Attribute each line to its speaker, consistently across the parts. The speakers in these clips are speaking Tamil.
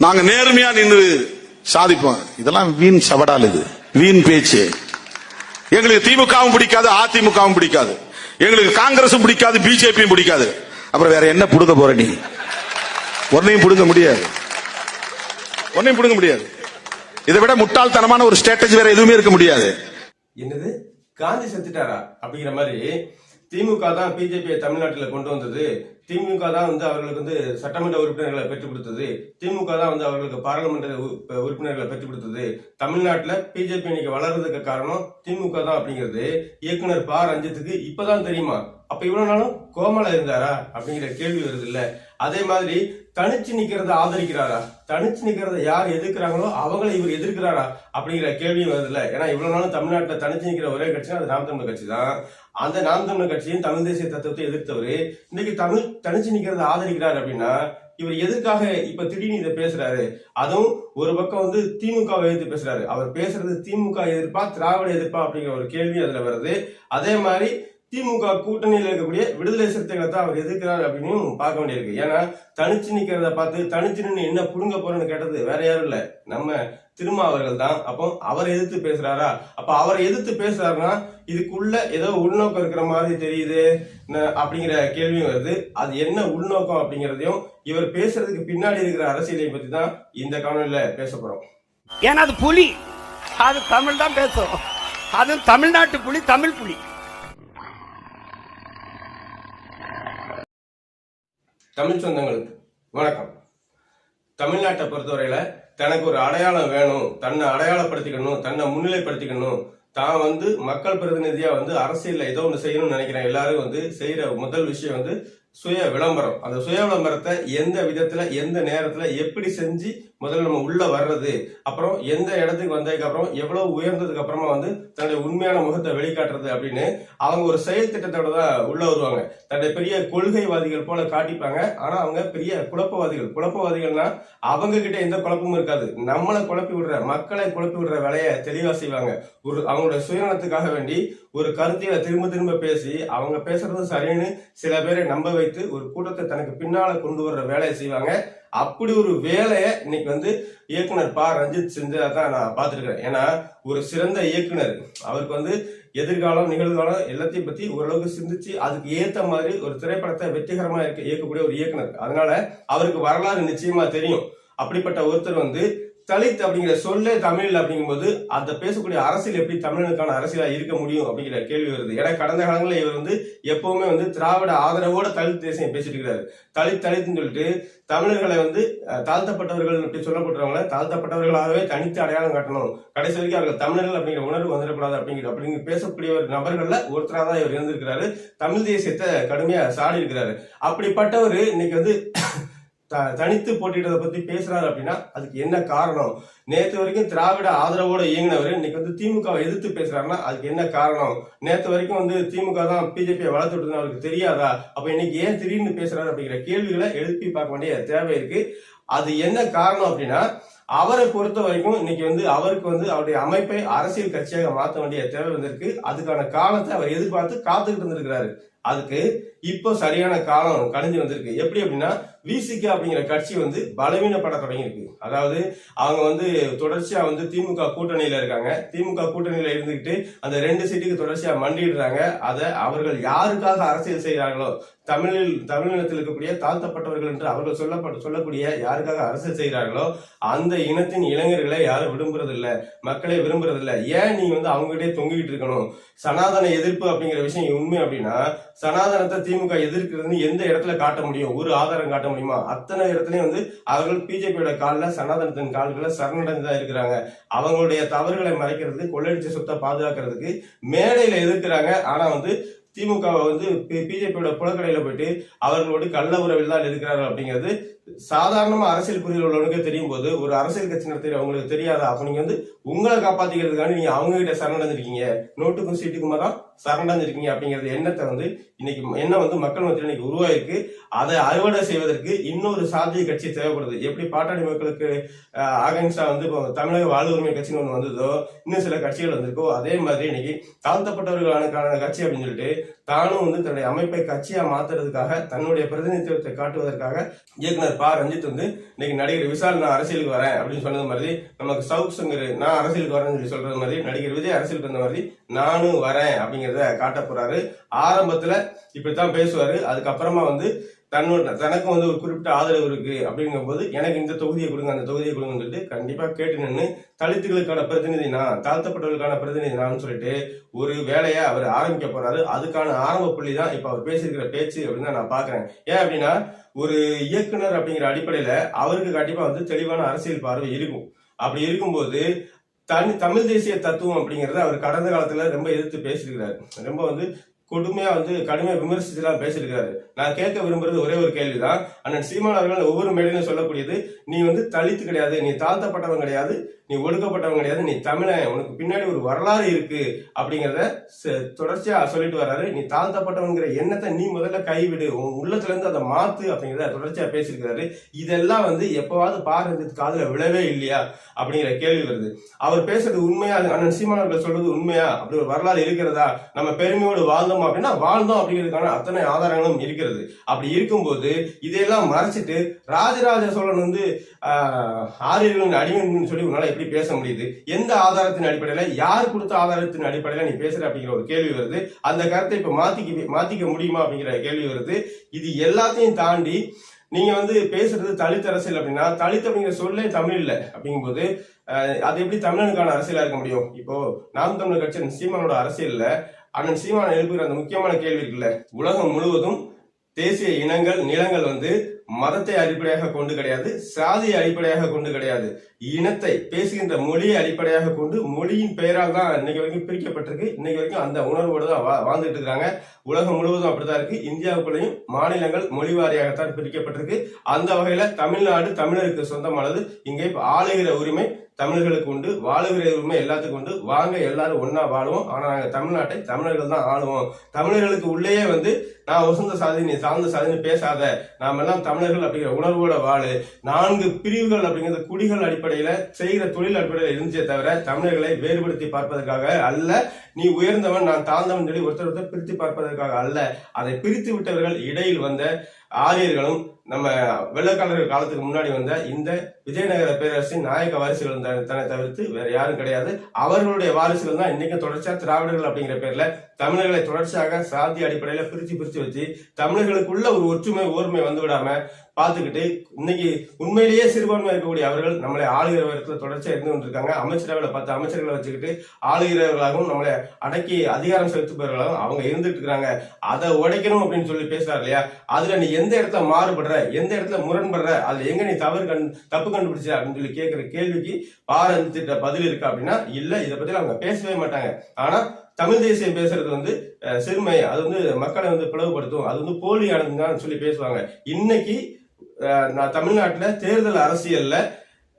Speaker 1: நாங்க நேர்மையா நின்று சாதிப்போம். இதெல்லாம் வீண் சவடால் இது. வீண் பேச்சு. எங்களுக்கு திமுகவும் பிடிக்காது அதிமுகவும் பிடிக்காது. எங்களுக்கு காங்கிரசும் பிடிக்காது பிஜேபியும் பிடிக்காது. அப்புறம் வேற என்ன புடுங்க போற நீ? ஒன்னையும் புடுங்க முடியாது. ஒன்னையும் புடுங்க முடியாது. இதை விட முட்டாள்தனமான ஒரு ஸ்ட்ராட்டஜி வேற எதுவுமே இருக்க முடியாது.
Speaker 2: என்னது? காந்தி செத்துட்டாரா? அப்படிங்கிற மாதிரி திமுக தான் பிஜேபியை தமிழ்நாட்டுல கொண்டு வந்தது. திமுக தான் வந்து அவர்களுக்கு வந்து சட்டமன்ற உறுப்பினர்களை பெற்றுக் கொடுத்தது. திமுக தான் வந்து அவர்களுக்கு பாராளுமன்ற உ- உறுப்பினர்களை பெற்றுக் கொடுத்தது. தமிழ்நாட்டில் பிஜேபி இன்னைக்கு வளர்றதுக்கு காரணம் திமுக தான் அப்படிங்கிறது. இயக்குனர் பா. ரஞ்சித்துக்கு இப்பதான் தெரியுமா? அப்ப இவ்வளவு நாளும் கோமலா இருந்தாரா? அப்படிங்கிற கேள்வி வருது இல்ல. அதே மாதிரி தனிச்சு நிக்கிறத ஆதரிக்கிறாரா? தனிச்சு நிக்கிறத யார் எதிர்க்கிறாங்களோ அவங்களை இவர் எதிர்க்கிறாரா? அப்படிங்கிற கேள்வியும் வருது இல்ல. ஏன்னா இவ்வளவு நாளும் தமிழ்நாட்டில் தனிச்சு நிக்கிற ஒரே கட்சி அது நாம் தமிழர் கட்சி தான். அந்த நாம் தமிழர் கட்சியும் தமிழ் தேசிய தத்துவத்தை எதிர்த்தவர். இன்னைக்கு தமிழ் தனிச்சு நிக்கிறத ஆதரிக்கிறார் அப்படின்னா இவர் எதுக்காக இப்ப திடீர்னு இதை பேசுறாரு? அதுவும் ஒரு பக்கம் வந்து திமுக எதிர்த்து பேசுறாரு. அவர் பேசுறது திமுக எதிர்ப்பா திராவிட எதிர்ப்பா அப்படிங்கிற ஒரு கேள்வி அதுல வருது. அதே மாதிரி திமுக கூட்டணியில் இருக்கக்கூடிய விடுதலை சிறுத்தைகளை தான் அவர் எதிர்க்கிறார் அப்படின்னு பார்க்க வேண்டியிருக்கு. ஏன்னா தனிச்சு நிக்கிறத பார்த்து தனிச்சு நின்று என்ன புடுங்க போறேன்னு கேட்டது வேற யாரும் இல்லை. நம்ம திருமா அவர்கள் தான். அப்போ அவர் எதிர்த்து பேசுறாரா? அப்ப அவரை எதிர்த்து பேசுறாருன்னா இதுக்குள்ள ஏதோ உள்நோக்கம் இருக்கிற மாதிரி தெரியுது அப்படிங்கிற கேள்வியும் வருது. அது என்ன உள்நோக்கம் அப்படிங்கிறதையும் இவர் பேசுறதுக்கு பின்னாடி இருக்கிற அரசியலை பத்தி தான் இந்த காணொலியில பேச போறோம்.
Speaker 3: ஏன்னா அது புலி. அது தமிழ் தான் பேசும் அது தமிழ்நாட்டு புலி தமிழ் புலி.
Speaker 2: தமிழ் சொந்தங்களுக்கு வணக்கம். தமிழ்நாட்டை பொறுத்தவரையில் தனக்கு ஒரு அடையாளம் வேணும் தன்னை அடையாளப்படுத்திக்கணும் தன்னை முன்னிலைப்படுத்திக்கணும். தான் வந்து மக்கள் பிரதிநிதியாக வந்து அரசியலில் ஏதோ ஒன்று செய்யணும்னு நினைக்கிறேன். எல்லாரும் வந்து செய்கிற முதல் விஷயம் வந்து சுய விளம்பரம். அந்த சுய விளம்பரத்தை எந்த விதத்துல எந்த நேரத்துல எப்படி செஞ்சு முதல்ல நம்ம உள்ள வர்றது அப்புறம் எந்த இடத்துக்கு வந்ததுக்கு அப்புறம் எவ்வளவு உயர்ந்ததுக்கு அப்புறமா வந்து தன்னுடைய உண்மையான முகத்தை வெளிக்காட்டுறது அப்படின்னு அவங்க ஒரு செயல் திட்டத்தோட தான் உள்ள வருவாங்க. தன்னுடைய பெரிய கொள்கைவாதிகள் போல காட்டிப்பாங்க. ஆனா அவங்க பெரிய குழப்பவாதிகள். குழப்பவாதிகள்னா அவங்க கிட்ட எந்த குழப்பமும் இருக்காது. நம்மளை குழப்பி விடுற மக்களை குழப்பி விடுற வேலையை தெளிவா செய்வாங்க. ஒரு அவங்களுடைய சுயநலத்துக்காக வேண்டி ஒரு கருத்தியலை திரும்ப திரும்ப பேசி அவங்க பேசுறது சரின்னு சில பேரை நம்ப வைத்து ஒரு கூட்டத்தை தனக்கு பின்னால கொண்டு வர்ற வேலையை செய்வாங்க. அப்படி ஒரு வேலையை இன்னைக்கு வந்து இயக்குனர் ப. ரஞ்சித் செஞ்சதை தான் நான் பார்த்துருக்கிறேன். ஏன்னா ஒரு சிறந்த இயக்குனர். அவருக்கு வந்து எதிர்காலம் நிகழ்காலம் எல்லாத்தையும் பத்தி ஓரளவுக்கு சிந்திச்சு அதுக்கு ஏத்த மாதிரி ஒரு திரைப்படத்தை வெற்றிகரமா இருக்க இயக்கக்கூடிய ஒரு இயக்குனர். அதனால அவருக்கு வரலாறு நிச்சயமா தெரியும். அப்படிப்பட்ட ஒருத்தர் வந்து தலித் அப்படிங்கிற சொல்லே தமிழ் அப்படிங்கும்போது அந்த பேசக்கூடிய அரசியல் எப்படி தமிழனுக்கான அரசியலா இருக்க முடியும் அப்படிங்கிற கேள்வி வருது. ஏன்னா கடந்த காலங்களில் இவர் வந்து எப்பவுமே வந்து திராவிட ஆதரவோட தலித் தேசியம் பேசிட்டு இருக்கிறாரு. தலித் தலித்னு சொல்லிட்டு தமிழர்களை வந்து தாழ்த்தப்பட்டவர்கள் அப்படி சொல்லப்பட்டவங்களை தாழ்த்தப்பட்டவர்களாகவே தனித்து அடையாளம் காட்டணும். கடைசி வரைக்கும் அவர்கள் தமிழர்கள் அப்படிங்கிற உணர்வு வந்துடக்கூடாது அப்படிங்கிற அப்படிங்கிற பேசக்கூடிய ஒரு நபர்கள்ல ஒருத்தராக தான் இவர் இருந்திருக்கிறாரு. தமிழ் தேசியத்தை கடுமையா சாடி இருக்கிறாரு அப்படிப்பட்டவர் இன்னைக்கு வந்து த- தனித்து போட்டியிட்டதை பத்தி பேசுறாரு அப்படின்னா அதுக்கு என்ன காரணம்? நேற்று வரைக்கும் திராவிட ஆதரவோட இயங்கினவர் இன்னைக்கு வந்து திமுகவை எதிர்த்து பேசுறாருன்னா அதுக்கு என்ன காரணம்? நேற்று வரைக்கும் வந்து திமுக தான் பிஜேபியை வளர்த்துட்டு இருந்தா அவருக்கு தெரியாதா? அப்ப இன்னைக்கு ஏன் திடீர்னு பேசுறாரு அப்படிங்கிற கேள்விகளை எழுப்பி பார்க்க வேண்டிய தேவை இருக்கு. அது என்ன காரணம் அப்படின்னா அவரை பொறுத்த வரைக்கும் இன்னைக்கு வந்து அவருக்கு வந்து அவருடைய அமைப்பை அரசியல் கட்சியாக மாற்ற வேண்டிய தேவை வந்திருக்கு. அதுக்கான காலத்தை அவர் எதிர்பார்த்து காத்துக்கிட்டு இருந்திருக்கிறாரு அதுக்கு இப்போ சரியான காலம் கணிஞ்சு வந்திருக்கு. எப்படி அப்படின்னா விசிகே அப்படிங்கிற கட்சி வந்து பலவீனப்பட தொடங்கியிருக்கு. அதாவது அவங்க வந்து தொடர்ச்சியா வந்து திமுக கூட்டணியில இருக்காங்க. திமுக கூட்டணியில இருந்துகிட்டு அந்த ரெண்டு சீட்டுக்கு தொடர்ச்சியா மண்டிடுறாங்க அதை அவர்கள் யாருக்காக அரசியல் செய்கிறார்களோ தமிழில் தமிழினத்தில் இருக்கக்கூடிய தாழ்த்தப்பட்டவர்கள் என்று அவர்கள் சொல்லப்பட்ட சொல்லக்கூடிய யாருக்காக அரசியல் செய்கிறார்களோ அந்த இனத்தின் இளைஞர்களை யாரும் விரும்புறதில்லை. மக்களை மக்களே ஏன் நீ வந்து அவங்ககிட்டே தொங்கிட்டு இருக்கணும்? சனாதன எதிர்ப்பு அப்படிங்கிற விஷயம் உண்மை அப்படின்னா சனாதனத்தை திமுக எதிர்க்கிறதுன்னு எந்த இடத்துல காட்ட முடியும்? ஒரு ஆதாரம் காட்ட முடியுமா? அத்தனை இடத்துலயும் வந்து அவர்கள் பிஜேபியோட காலில் சனாதனத்தின் கால்களை சரணடைந்து தான் இருக்கிறாங்க. அவங்களுடைய தவறுகளை மறைக்கிறது கொள்ளடிச்ச சொத்தை பாதுகாக்கிறதுக்கு மேடையில எதிர்க்கிறாங்க. ஆனா வந்து திமுகவை வந்து பிஜேபியோட புலக்கடையில போயிட்டு அவர்களோடு கள்ள உறவில் தான் இருக்கிறார்கள் அப்படிங்கிறது சாதாரணமா அரசியல் புரிதல் உள்ளவனுக்கு தெரியும் போது ஒரு அரசியல் கட்சி நடத்துகிற அவங்களுக்கு தெரியாத? அப்ப நீங்க வந்து உங்களை காப்பாத்திக்கிறதுக்காக நீங்க அவங்க கிட்ட சரணடைஞ்சிருக்கீங்க. நோட்டுக்கும் சீட்டுக்குமா தான் சரணடைஞ்சிருக்கீங்க அப்படிங்கிறது எண்ணத்தை வந்து இன்னைக்கு எண்ணம் வந்து மக்கள் மத்தியில் இன்னைக்கு உருவாயிருக்கு. அதை அறுவடை செய்வதற்கு இன்னொரு சாதிய கட்சி தேவைப்படுது. எப்படி பாட்டாளி மக்களுக்கு அகன்ஸ்டா வந்து இப்போ தமிழக வாழ் உரிமை கட்சின்னு ஒன்று வந்ததோ இன்னும் சில கட்சிகள் வந்திருக்கோ அதே மாதிரி இன்னைக்கு தாழ்த்தப்பட்டவர்களுக்கான கட்சி அப்படின்னு சொல்லிட்டு தானும் வந்து தன்னுடைய அமைப்பை கட்சியா மாத்துறதுக்காக தன்னுடைய பிரதிநிதித்துவத்தை காட்டுவதற்காக இயக்குனர் ப. ரஞ்சித் வந்து இன்னைக்கு நடிகர் விஷால் நான் அரசியலுக்கு வரேன் அப்படின்னு சொன்னது மாதிரி நமக்கு சவுக் சங்கர் நான் அரசியலுக்கு வரேன்னு சொல்லி சொல்றது மாதிரி நடிகர் விஜய் அரசியலுக்கு வந்த மாதிரி நானும் வரேன் அப்படிங்கிறத காட்ட போறாரு. ஆரம்பத்துல இப்படித்தான் பேசுவாரு. அதுக்கப்புறமா வந்து தன்னோட தனக்கும் வந்து ஒரு குறிப்பிட்ட ஆதரவு இருக்கு அப்படிங்கும் போது எனக்கு இந்த தொகுதியை கொடுங்க அந்த தொகுதியை கொடுங்கன்னு சொல்லிட்டு கண்டிப்பா கேட்டு நின்று தலித்துகளுக்கான பிரதிநிதி நான் தாழ்த்தப்பட்டவர்களுக்கான பிரதிநிதி நான் சொல்லிட்டு ஒரு வேலையை அவர் ஆரம்பிக்க போறாரு. அதுக்கான ஆரம்ப புள்ளி தான் இப்ப அவர் பேசியிருக்கிற பேச்சு அப்படின்னு தான் நான் பாக்குறேன். ஏன் அப்படின்னா ஒரு இயக்குனர் அப்படிங்கிற அடிப்படையில அவருக்கு கண்டிப்பா வந்து தெளிவான அரசியல் பார்வை இருக்கும். அப்படி இருக்கும்போது தனி தமிழ் தேசிய தத்துவம் அப்படிங்கறத அவர் கடந்த காலத்துல ரொம்ப எதிர்த்து பேசியிருக்கிறாரு. ரொம்ப வந்து கொடுமையா வந்து கடுமையா விமர்சிச்சுலாம் பேசியிருக்காரு நான் கேட்க விரும்புறது ஒரே ஒரு கேள்விதான். அண்ணன் சீமான் அவர்கள் ஒவ்வொரு மேடையிலும் சொல்லக்கூடியது நீ வந்து தலித்து கிடையாது நீ தாழ்த்தப்பட்டவன் கிடையாது நீ ஒடுக்கப்பட்டவன் கிடையாது நீ தமிழன் உனக்கு பின்னாடி ஒரு வரலாறு இருக்கு அப்படிங்கிறத தொடர்ச்சியா சொல்லிட்டு வர்றாரு. நீ தாழ்த்தப்பட்டவங்கிற எண்ணத்தை நீ முதல்ல கைவிடு உன் உள்ளத்துல இருந்து அதை மாத்து அப்படிங்கிறத தொடர்ச்சியா பேசியிருக்காரு இதெல்லாம் வந்து எப்பவாவது பாருங்க காதுல விழவே இல்லையா? அப்படிங்கிற கேள்வி வருது. அவர் பேசுறது உண்மையா? அண்ணன் சீமான் அவர்கள் சொல்றது உண்மையா? அப்படி ஒரு வரலாறு இருக்கிறதா? நம்ம பெருமையோடு வாழ்ந்தோம் அப்படின்னா வாழ்ந்தோம் அப்படிங்கிறதுக்கான அத்தனை ஆதாரங்களும் இருக்கிறது. அப்படி இருக்கும்போது எல்லாம் மறைச்சிட்டு ராஜராஜ சோழன் வந்து ஆரியர்களின் அடிமைன்னு சொல்லி உன்னால எப்படி பேச முடியுது? எந்த ஆதாரத்தின் அடிப்படையில? யார் கொடுத்த ஆதாரத்தின் அடிப்படையில நீ பேசுற அப்படிங்கிற ஒரு கேள்வி வருது. அந்த கருத்தை இப்ப மாத்திக்க மாத்திக்க முடியுமா அப்படிங்கிற கேள்வி வருது. இது எல்லாத்தையும் தாண்டி நீங்க வந்து பேசுறது தலித் அரசியல் அப்படின்னா தலித் அப்படிங்கிற சொல்லே தமிழ் இல்லை அப்படிங்கும்போது அது எப்படி தமிழனுக்கான அரசியலா இருக்க முடியும்? இப்போ நாம் தமிழர் கட்சி சீமானோட அரசியல்ல அண்ணன் சீமான் எழுப்புகிற அந்த முக்கியமான கேள்வி இருக்குல்ல உலகம் முழுவதும் தேசிய இனங்கள் நிலங்கள் வந்து மதத்தை அடிப்படையாக கொண்டு கிடையாது சாதியை அடிப்படையாக கொண்டு கிடையாது. இனத்தை பேசுகின்ற மொழியை அடிப்படையாக கொண்டு மொழியின் பெயரால் தான் இன்னைக்கு வரைக்கும் பிரிக்கப்பட்டிருக்கு. இன்னைக்கு வரைக்கும் அந்த உணர்வோடு தான் வா- வாழ்ந்துட்டு இருக்காங்க. உலகம் முழுவதும் அப்படிதான் இருக்கு. இந்தியாவுக்குள்ளேயும் மாநிலங்கள் மொழி வாரியாகத்தான் பிரிக்கப்பட்டிருக்கு. அந்த வகையில தமிழ்நாடு தமிழருக்கு சொந்தமானது. இங்கே ஆளுகிற உரிமை தமிழர்களுக்கு உண்டு வாழுகிறவருமே எல்லாத்துக்கும் உண்டு. வாங்க எல்லாரும் ஒன்னா வாழுவோம். ஆனா நாங்க தமிழ்நாட்டை தமிழர்கள் தான் ஆளுவோம். தமிழர்களுக்கு உள்ளேயே வந்து நான் உசந்த சாதி நீ சார்ந்த சாதின்னு பேசாத. நாம எல்லாம் தமிழர்கள் அப்படிங்கிற உணர்வோட வாழு. நான்கு பிரிவுகள் அப்படிங்கிறது குடிகள் அடிப்படையில செய்கிற தொழில் அடிப்படையில் இருந்துச்சே தவிர தமிழர்களை வேறுபடுத்தி பார்ப்பதற்காக அல்ல. நீ உயர்ந்தவன் நான் தாழ்ந்தவன் சொல்லி ஒருத்தர் ஒருத்தர் பிரித்து பார்ப்பதற்காக அல்ல. அதை பிரித்து விட்டவர்கள் இடையில் வந்த ஆரியர்களும் நம்ம வெள்ளக்காரர்கள் காலத்துக்கு முன்னாடி வந்த இந்த விஜயநகர பேரரசின் நாயக வாரிசுகள் தான் தன்னை தவிர்த்து வேற யாரும் கிடையாது. அவர்களுடைய வாரிசுகள் தான் இன்னைக்கு தொடர்ச்சியா திராவிடர்கள் அப்படிங்கிற பேர்ல தமிழர்களை தொடர்ச்சியாக சாதி அடிப்படையில பிரிச்சு பிரிச்சு வச்சு தமிழர்களுக்குள்ள ஒரு ஒற்றுமை ஓர்மை வந்து விடாம பார்த்துக்கிட்டு இன்னைக்கு உண்மையிலேயே சிறுபான்மை இருக்கக்கூடிய அவர்கள் நம்மளை ஆளுகிற இடத்துல தொடர்ச்சியா இருந்து கொண்டிருக்காங்க. அமைச்சரவையில் பத்து அமைச்சர்களை வச்சுக்கிட்டு ஆளுகிறவர்களாகவும் நம்மளை அடக்கி அதிகாரம் செலுத்துபவர்களாகவும் அவங்க இருந்துட்டு இருக்கிறாங்க. அதை உடைக்கணும் அப்படின்னு சொல்லி பேசுறாரு இல்லையா? அதுல நீ எந்த இடத்துல மாறுபடுற? எந்த இடத்துல முரண்படுற? அதுல எங்க நீ தவறு கண் தப்பு கண்டுபிடிச்ச அப்படின்னு சொல்லி கேட்கிற கேள்விக்கு பாரதிட்ட பதில் இருக்கு அப்படின்னா இல்ல இதை பத்தி அவங்க பேசவே மாட்டாங்க. ஆனா தமிழ் தேசியம் பேசுறது வந்து சிறுமை அது வந்து மக்களை வந்து பிளவுபடுத்தும். அது வந்து போலியானதுன்னு சொல்லி பேசுவாங்க. இன்னைக்கு தமிழ்நாட்டுல தேர்தல் அரசியல்ல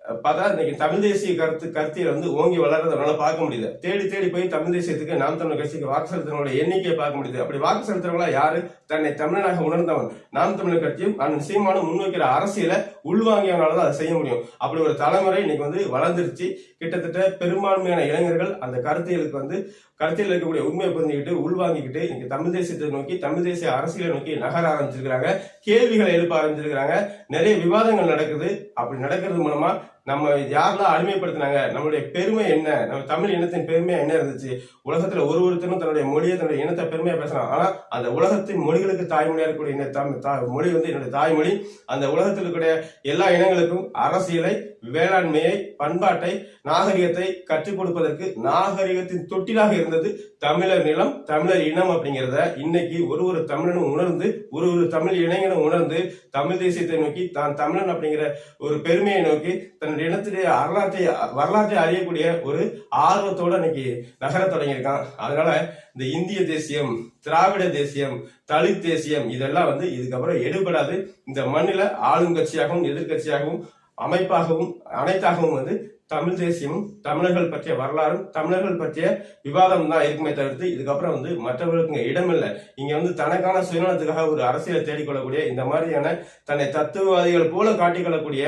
Speaker 2: பார்த்தா இன்னைக்கு தமிழ் தேசிய கருத்து கருத்தியல் வந்து ஓங்கி வளர்றதுனால பார்க்க முடியுது தேடி தேடி போய் தமிழ் தேசியத்துக்கு நாம் தமிழ் கட்சிக்கு வாக்கு செலுத்தினோட எண்ணிக்கையை பார்க்க முடியுது. அப்படி வாக்கு செலுத்துறவங்களா யாரு? தன்னை தமிழனாக உணர்ந்தவன். நாம் தமிழர் கட்சியும் அண்ணன் சீமானும் முன்வைக்கிற அரசியலை உள்வாங்கியவனால தான் அதை செய்ய முடியும். அப்படி ஒரு தலைமுறை இன்னைக்கு வந்து வளர்ந்துருச்சு. கிட்டத்தட்ட பெரும்பான்மையான இளைஞர்கள் அந்த கருத்தியலுக்கு வந்து கருத்தில் இருக்கக்கூடிய உண்மையை புரிஞ்சுக்கிட்டு உள்வாங்கிக்கிட்டு இன்னைக்கு தமிழ் தேசியத்தை நோக்கி தமிழ் தேசிய அரசியலை நோக்கி நகர ஆரம்பிச்சிருக்கிறாங்க. கேள்விகளை எழுப்ப ஆரம்பிச்சிருக்கிறாங்க. நிறைய விவாதங்கள் நடக்குது. அப்படி நடக்கிறது மூலமா நம்ம யாரெல்லாம் அடிமைப்படுத்தினாங்க நம்மளுடைய பெருமை என்ன? நம்ம தமிழ் இனத்தின் பெருமை என்ன இருந்துச்சு? உலகத்துல ஒரு ஒருத்தரும் தன்னுடைய மொழியை தன்னுடைய இனத்தை பெருமையா பேசலாம். ஆனா அந்த உலகத்தின் மொழிகளுக்கு தாய்மொழியா இருக்கக்கூடிய தமிழ் தா- மொழி வந்து என்னுடைய தாய்மொழி. அந்த உலகத்தில் இருக்கக்கூடிய எல்லா இனங்களுக்கும் அரசியலை வேளாண்மையை பண்பாட்டை நாகரிகத்தை கற்றுக் கொடுப்பதற்கு நாகரிகத்தின் தொட்டிலாக இருந்தது தமிழர் நிலம் தமிழர் இனம் அப்படிங்கிறத இன்னைக்கு ஒரு ஒரு தமிழனும் உணர்ந்து ஒரு ஒரு தமிழ் இளைஞனும் உணர்ந்து தமிழ் தேசியத்தை நோக்கி தான் தமிழன் அப்படிங்கிற ஒரு பெருமையை நோக்கி தன்னுடைய இனத்துடைய வரலாற்றை வரலாற்றை அறியக்கூடிய ஒரு ஆர்வத்தோட இன்னைக்கு நகர தொடங்கியிருக்கான். அதனால இந்த இந்திய தேசியம் திராவிட தேசியம் தலித் தேசியம் இதெல்லாம் வந்து இதுக்கப்புறம் எடுபடாது. இந்த மண்ணில ஆளுங்கட்சியாகவும் எதிர்க்கட்சியாகவும் அமைப்பாகவும் அனைத்தாகவும் வந்து தமிழ் தேசியமும் தமிழர்கள் பற்றிய வரலாறும் தமிழர்கள் பற்றிய விவாதம் தான் இருக்குமே தவிர்த்து இதுக்கப்புறம் வந்து மற்றவர்களுக்கு இங்க இடமில்லை. இங்க வந்து தனக்கான சுயநலத்துக்காக ஒரு அரசியலை தேடிக்கொள்ளக்கூடிய இந்த மாதிரியான தன்னை தத்துவவாதிகள் போல காட்டிக்கொள்ளக்கூடிய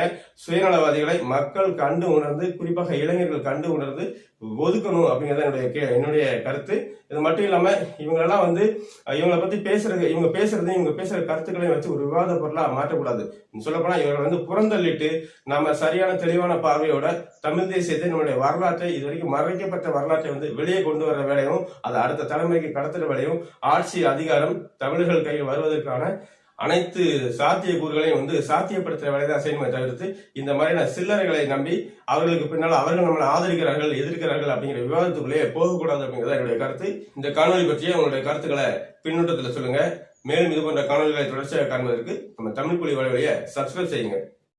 Speaker 2: சுயநலவாதிகளை மக்கள் கண்டு உணர்ந்து குறிப்பாக இளைஞர்கள் கண்டு உணர்ந்து ஒதுக்கணும் அப்படிங்கிறது என்னுடைய என்னுடைய கருத்து. இது மட்டும் இல்லாம இவங்களெல்லாம் வந்து இவங்களை பத்தி பேசுறது இவங்க பேசுறது இவங்க பேசுற கருத்துக்களையும் வச்சு ஒரு விவாத பொருளா மாற்றக்கூடாது. சொல்லப்போனா இவர்கள் வந்து புறந்தள்ளிட்டு நம்ம சரியான தெளிவான பார்வையோட தமிழ் தேசியத்தை நம்முடைய வரலாற்றை இது வரைக்கும் மறைக்கப்பட்ட வரலாற்றை வந்து வெளியே கொண்டு வர வேலையும் அதை அடுத்த தலைமுறைக்கு கடத்துற வேலையும் ஆட்சி அதிகாரம் தமிழர்கள் கையில் வருவதற்கான அனைத்து சாத்திய கூறுகளையும் வந்து சாத்தியப்படுத்துற வேலையை தான் செய்யணுமே தவிர்த்து இந்த மாதிரியான சில்லறைகளை நம்பி அவர்களுக்கு பின்னால் அவர்கள் நம்மளை ஆதரிக்கிறார்கள் எதிர்க்கிறார்கள் அப்படிங்கிற விவாதத்துக்குள்ளேயே போகக்கூடாது அப்படிங்கிறத என்னுடைய கருத்து. இந்த காணொலி பற்றிய உங்களுடைய கருத்துக்களை பின்னூட்டத்தில் சொல்லுங்க. மேலும் இது போன்ற காணொலிகளை தொடர்ச்சியாக காண்பதற்கு நம்ம தமிழ் புலி வழியை சப்ஸ்கிரைப் செய்யுங்க.